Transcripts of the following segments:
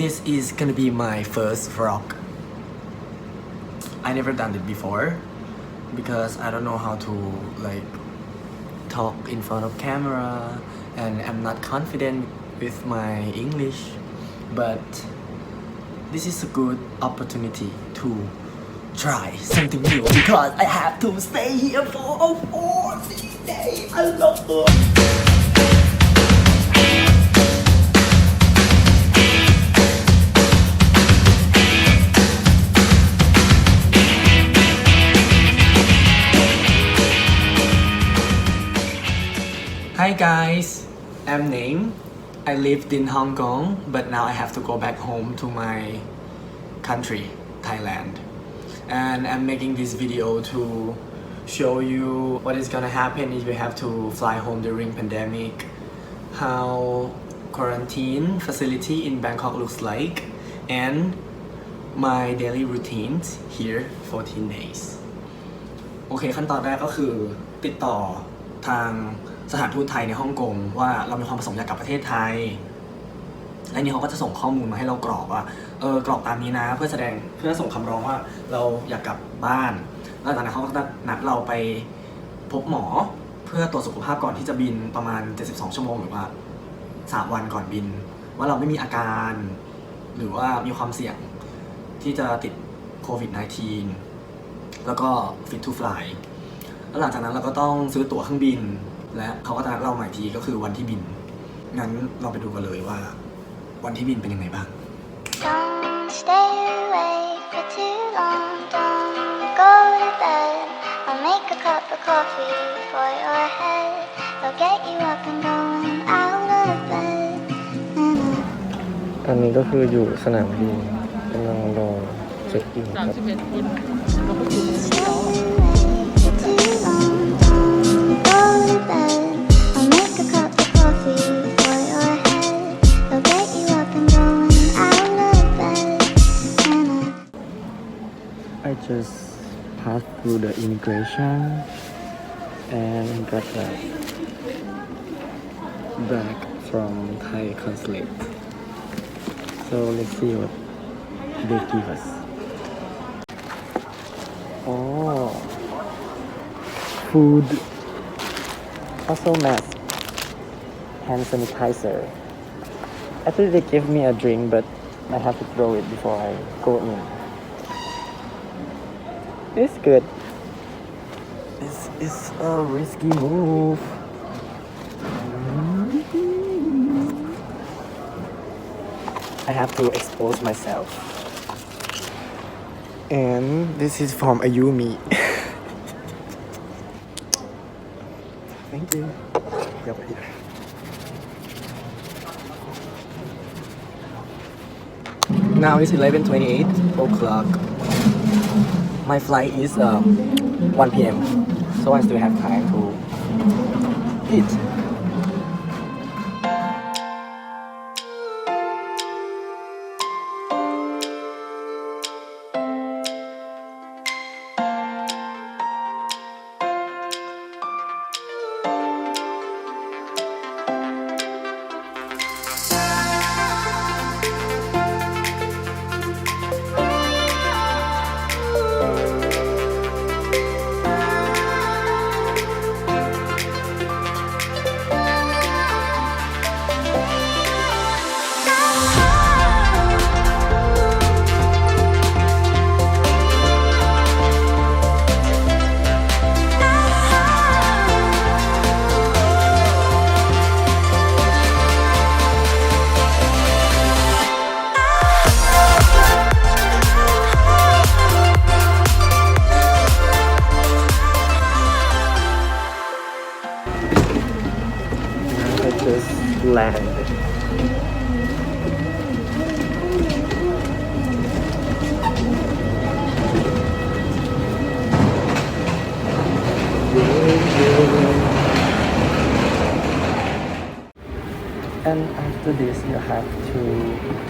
This is gonna be my first vlog. I never done it before because I don't know how to like talk in front of camera and I'm not confident with my English but this is a good opportunity to try something new because I have to stay here for four days alone. Hi guys, I'm Name. I lived in Hong Kong, but now I have to go back home to my country, Thailand. And I'm making this video to show you what is gonna happen if you have to fly home during pandemic, how quarantine facility in Bangkok looks like, and my daily routines here 14 days โอเคขั้นตอนแรกก็คือติดต่อทาง สถานทูตไทยในฮ่องกงว่าเรามีความประสงค์อยากกลับประเทศไทย และนี่เขาก็จะส่งข้อมูลมาให้เรากรอกว่าเออกรอกตามนี้นะ เพื่อแสดงเพื่อส่งคำร้องว่าเราอยากกลับบ้าน แล้วจากนั้นเขาก็จะนัดเราไปพบหมอเพื่อตรวจสุขภาพก่อนที่จะบินประมาณ 72 ชั่วโมงหรือว่า 3 วันก่อนบิน ว่าเราไม่มีอาการ หรือว่ามีความเสี่ยงที่จะติดโควิด -19 แล้วก็ fit to fly แล้วหลังจากนั้นเราก็ต้องซื้อตั๋วเครื่องบิน และเขาก็จะนัดเราใหม่ทีก็คือวันที่บิน งั้นเราไปดูกันเลยว่า วันที่บินเป็นยังไงบ้าง Don't stay awake for too long. Don't go to bed. I'll make a cup of coffee for your head. I'll get you up and going out of bed. And I ตอนนี้ก็คืออยู่สนามบินกำลังรอเช็คอินคสามรับ สิบเอ็ดคนเราก็คือ stay awake just passed through the immigration and got a back from Thai consulate. So let's see what they give us. Oh. Food. Also mask. Hand sanitizer. Actually, they gave me a drink, but I have to throw it before I go in. It's good. This is a risky move. I have to expose myself. And this is from Ayumi. Thank you. Here. Now it's 11:28 o'clock. My flight is uh, 1 p.m. So I still have time to eat. This, you have to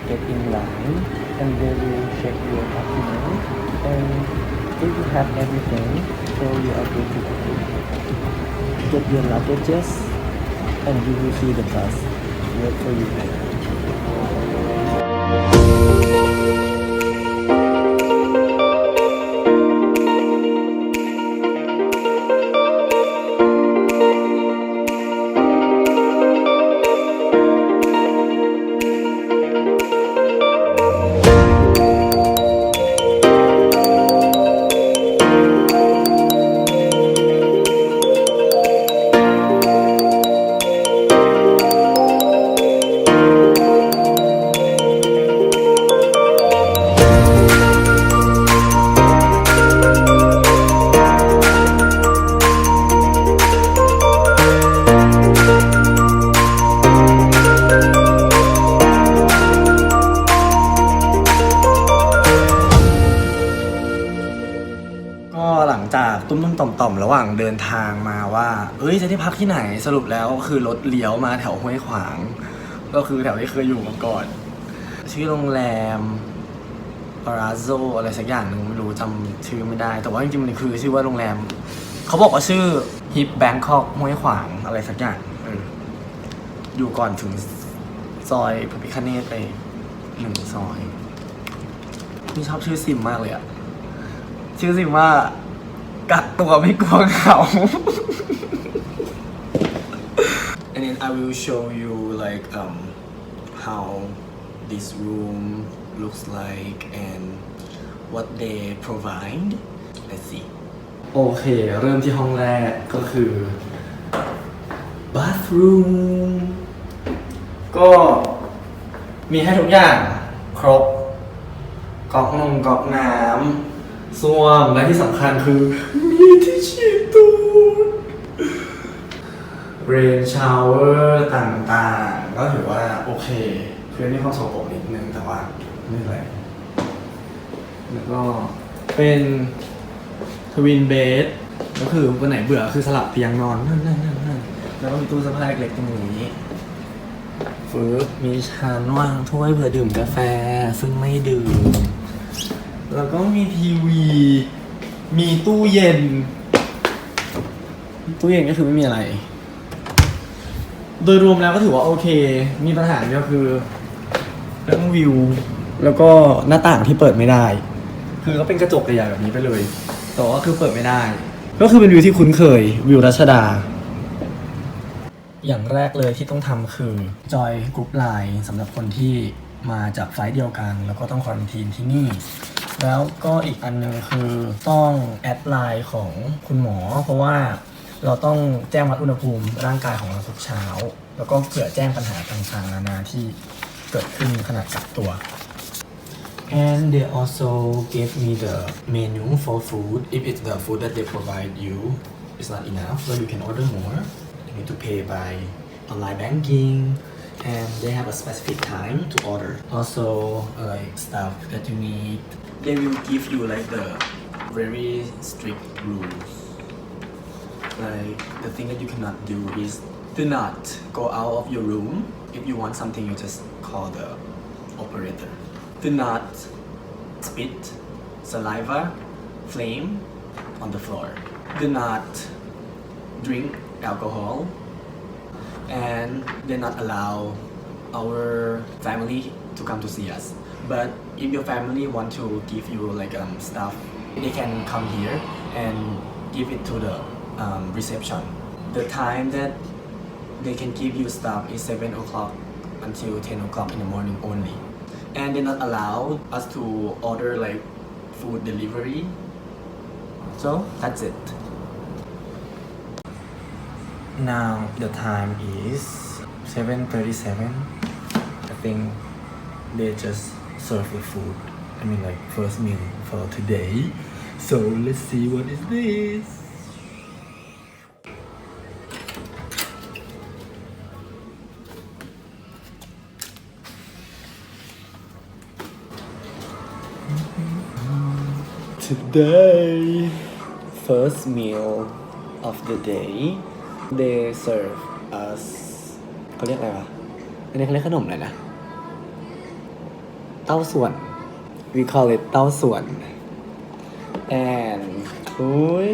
get in line and they will check your document. And if you have everything, so you are good to go. Get your luggages and you will see the bus wait for you there. เดินทางมาว่า เอ้ยจะได้พักที่ไหนสรุปแล้วคือรถเลี้ยวมาแถวห้วยขวาง ก็คือแถวที่เคยอยู่มาก่อน ชื่อโรงแรมปาราโซอะไรสักอย่างหนึ่งไม่รู้จำชื่อไม่ได้ แต่ว่าจริงๆมันคือชื่อว่าโรงแรม เขาบอกว่าชื่อฮิปแบงคอกห้วยขวางอะไรสักอย่างอยู่ก่อนถึงซอยพระพิคเนตไปหนึ่งซอยนี่ชอบชื่อซิมมากเลยอะชื่อสิมว่า กักตัวไม่กลัวเหงา and then I will show you like um how this room looks like and what they provide let's see โอเค เริ่มที่ห้องแรกก็คือ bathroom ก็มีให้ทุกอย่างครบก๊อกนงก๊อกน้ำ ส้วมและที่สำคัญคือ มีที่ฉีดตูดเรนชาวเวอร์ต่างๆ ก็ถือว่าโอเคเพื่อนมีความสกปรกนิดนึงแต่ว่าไม่เป็นไรแล้วก็เป็นทวินเบดก็คือวันไหนเบื่อคือสลับเตียงนอนนั่นนั่นนั่นนั่นแล้วก็มีตู้เสื้อผ้าเล็กๆตรงนี้ฟืบมีชานว่างถ้วยเผื่อดื่มกาแฟ ซึ่งไม่ดื่ม แล้วก็มีทีวี มีตู้เย็น ตู้เย็นก็คือไม่มีอะไร โดยรวมแล้วก็ถือว่าโอเค มีปัญหาเดียวคือเรื่องวิว แล้วก็หน้าต่างที่เปิดไม่ได้ คือก็เป็นกระจกใหญ่ๆแบบนี้ไปเลย แต่ว่าคือเปิดไม่ได้ ก็คือเป็นวิวที่คุ้นเคย วิวรัชดา อย่างแรกเลยที่ต้องทำคือจอยกรุ๊ปไลน์สำหรับคนที่มาจากไฟล์เดียวกัน แล้วก็ต้องควอนตีนที่นี่ แล้วก็อีกอันหนึงคือต้องแอดไลน์ของคุณหมอ เพราะว่าเราต้องแจ้งวัดอุณหภูมิร่างกายของเราทุกเช้า แล้วก็เผื่อแจ้งปัญหาต่างๆนานาที่เกิดขึ้นขณะกักตัว and they also gave me the menu for food if it's the food that they provide you is not enough so you can order more you need to pay by online banking and they have a specific time to order also like stuff that you need they will give you like the very strict rules? Like the thing that you cannot do is do not go out of your room. If you want something you just call the operator. Do not spit saliva flame on the floor. Do not drink alcohol. And they not allow our family to come to see us but if your family want to give you like um, stuff they can come here and give it to the um, reception. The time that they can give you stuff is 7 o'clock until 10 o'clock in the morning only. And they not allow us to order like food delivery. So that's it. Now the time is 7.37 i think they just serve the food i mean like first meal for today so let's see what is this Today, first meal of the day, they serve us เขาเรียกอะไรวะ อันนี้เขาเรียกขนมอะไรนะ เต้าส่วน we call it เต้าส่วน and อุ้ย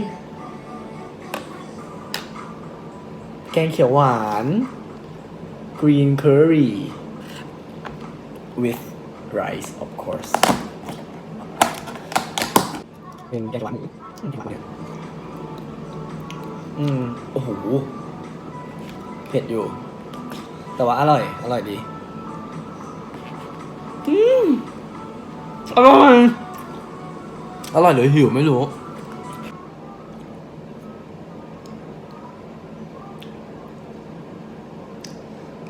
แกงเขียวหวาน green curry with rice of course เป็นแกงหวานแกงหวานอืม โอ้โห เผ็ดอยู่ แต่ว่าอร่อย อร่อยดี อร่อยอร่อยหรือหิวไม่รู้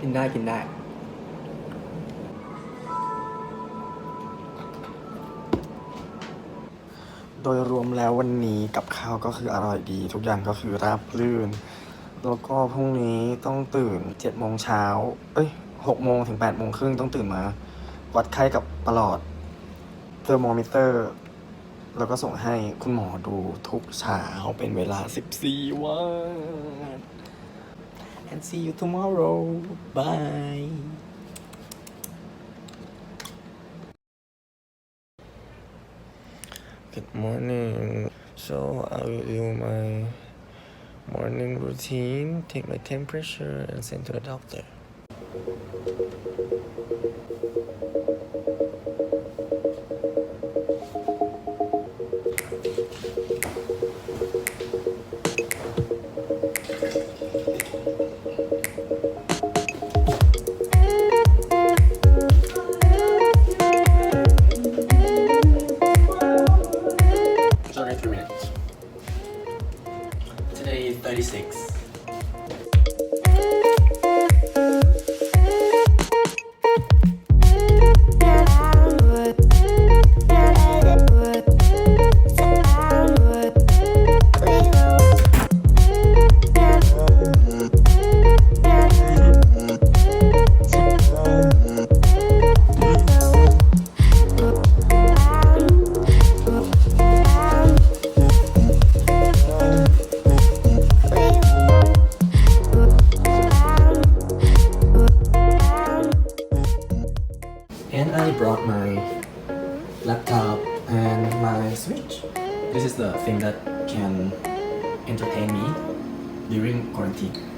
กินได้กินได้โดยรวมแล้ววันนี้กับข้าวก็คืออร่อยดี ทุกอย่างก็คือราบรื่น แล้วก็พรุ่งนี้ต้องตื่น7จ็ดโมงเช้า เอ้ยหกโมงถึง8ปดโมงครึ่งต้องตื่นมา วัดไข้กับประหลอด เทอร์โมมิเตอร์ แล้วก็ส่งให้คุณหมอดูทุกเช้าเป็นเวลา 14 วัน and see you tomorrow bye Good morning. So I will do my morning routine, take my temperature, and send to the doctor. Entertain me during quarantine.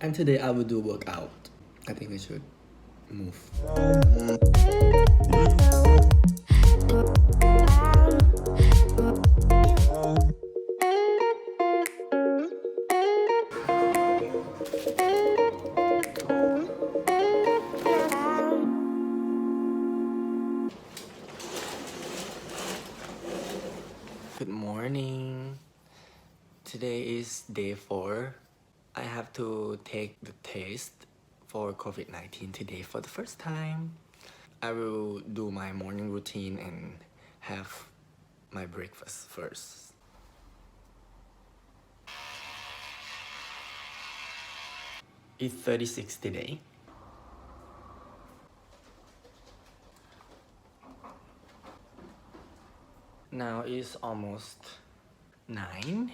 And today I will do a workout. I think I should move. Mm. 19 today for the first time. I will do my morning routine and have my breakfast first. It's 36 today. Now it's almost 9.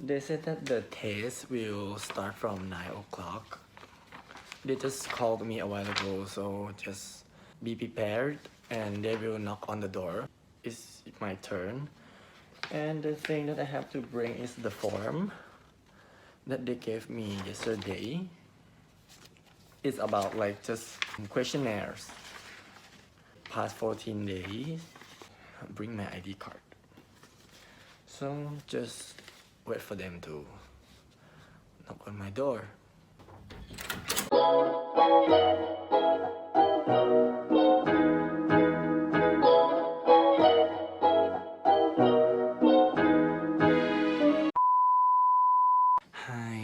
They said that the test will start from 9 o'clock. They just called me a while ago, so just be prepared and they will knock on the door. It's my turn. And the thing that I have to bring is the form that they gave me yesterday. It's about like just questionnaires. Past 14 days, bring my ID card. So just wait for them to knock on my door. Hi,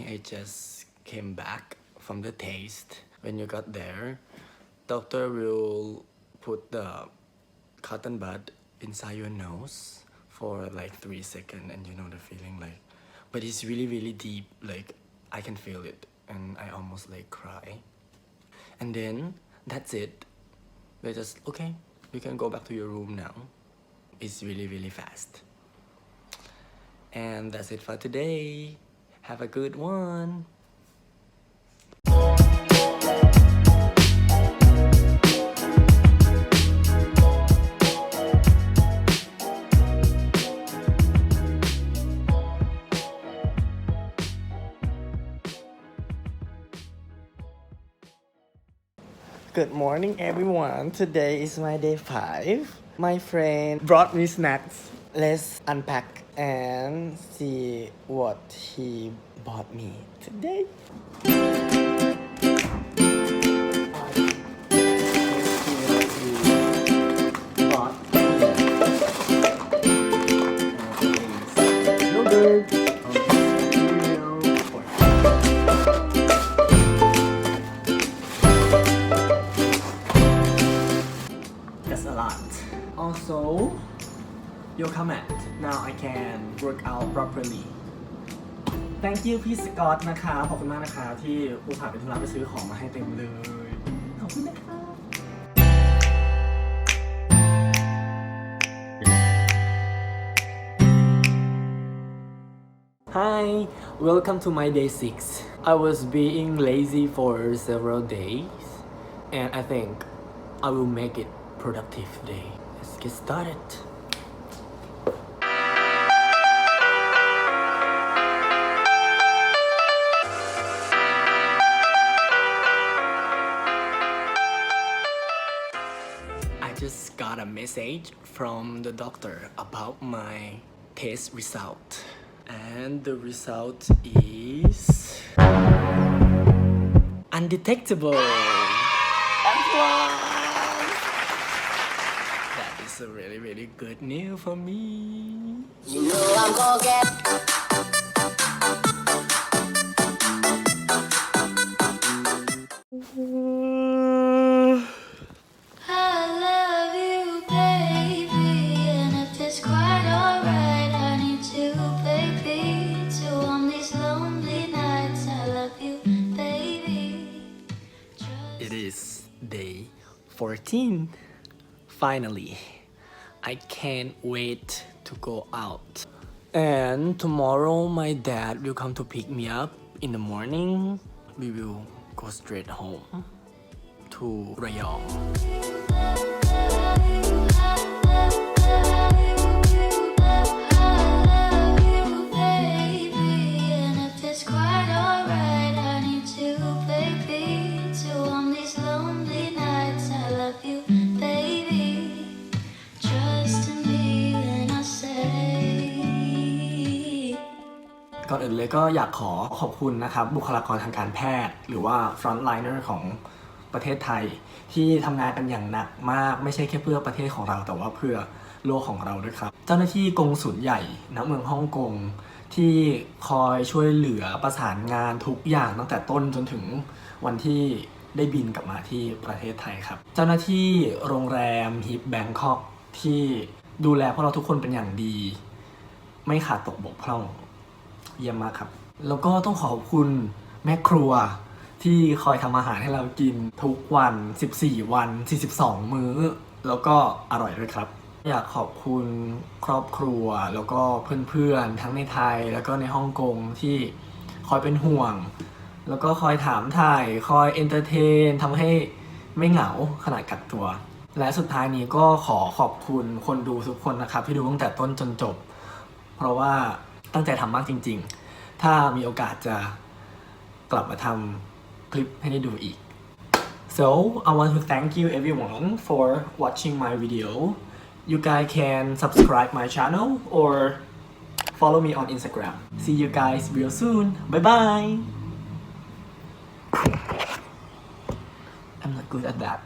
I just came back from the taste. When you got there, doctor will put the cotton bud inside your nose for like three seconds and you know the feeling like but it's really really deep like i can feel it and i almost like cry and then that's it they just okay you can go back to your room now it's really really fast And that's it for today. Have a good one. Good morning, everyone. Today is my day five. My friend brought me snacks. Let's unpack and see what he bought me today. work out properly. Thank you พี่สกอตนะคะ ขอบคุณมากนะคะ ที่ผู้ผ่านไปธุระไปซื้อของมาให้เต็มเลย ขอบคุณนะคะ Hi, welcome to my day 6. I was being lazy for several days and I think I will make it productive day. Let's get started. Just got a message from the doctor about my test result. And the result is undetectable. F1! That is a really, really good news for me. I 14. Finally, I can't wait to go out. And tomorrow, my dad will come to pick me up in the morning. We will go straight home to Rayong. เลยก็อยากขอขอบคุณนะครับ บุคลากรทางการแพทย์ หรือว่า frontliner ของประเทศไทย ที่ทำงานกันอย่างหนักมากไม่ใช่แค่เพื่อประเทศของเราแต่ว่าเพื่อโลกของเราด้วยครับ เจ้าหน้าที่กงสุลใหญ่ณเมืองฮ่องกงที่คอยช่วยเหลือประสานงานทุกอย่างตั้งแต่ต้นจนถึงวันที่ได้บินกลับมาที่ประเทศไทยครับ เจ้าหน้าที่โรงแรมฮิปแบงคอกที่ดูแลพวกเราทุกคนเป็นอย่างดี ไม่ขาดตกบกพร่อง เยี่ยมมากครับ แล้วก็ต้องขอบคุณแม่ครัวที่คอยทำอาหารให้เรากินทุกวัน 14 วัน 42 มื้อ แล้วก็อร่อยด้วยครับ อยากขอบคุณครอบครัวแล้วก็เพื่อนๆ ทั้งในไทยแล้วก็ในฮ่องกงที่คอยเป็นห่วง แล้วก็คอยถามถ่ายคอยเอนเตอร์เทนทำให้ไม่เหงาขนาดกักตัว และสุดท้ายนี้ก็ขอขอบคุณคนดูทุกคนนะครับ ที่ดูตั้งแต่ต้นจนจบ เพราะว่า ตั้งใจทำมากจริง ๆ ถ้ามีโอกาสจะกลับมาทำคลิปให้ได้ดูอีก so I want to thank you everyone for watching my video you guys can subscribe my channel or follow me on Instagram see you guys real soon bye bye I'm not good at that